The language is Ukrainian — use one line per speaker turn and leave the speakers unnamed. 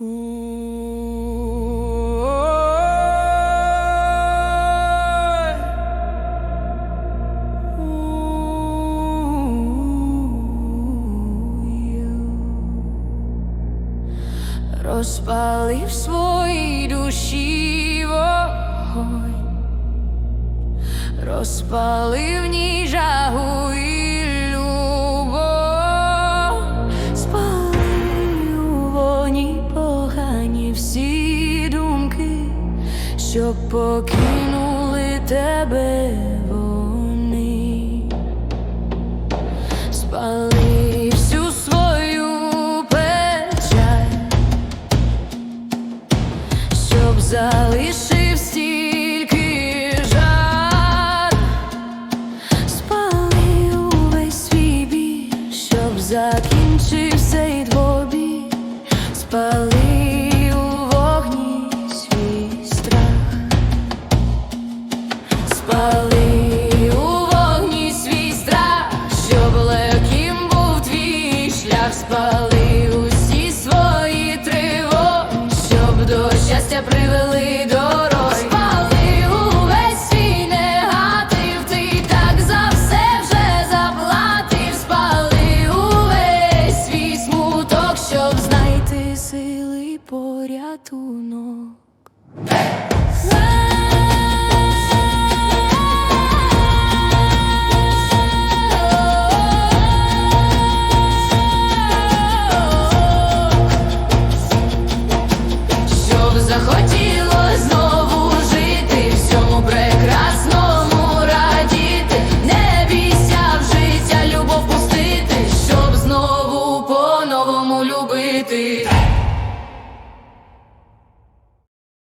Розпалив своїй душі вогонь, розпалив ній жагу і всі думки, що покинули тебе вони. Спали всю свою печаль, щоб залишив стільки жар, спали увесь свій біль, щоб закінчив цей двобій, спали спали усі свої тривоги, щоб до щастя привели дороги. Спали увесь свій негатив, ти так за все вже заплатив. Спали увесь свій смуток, щоб знайти сили порятунок. with it. Hey.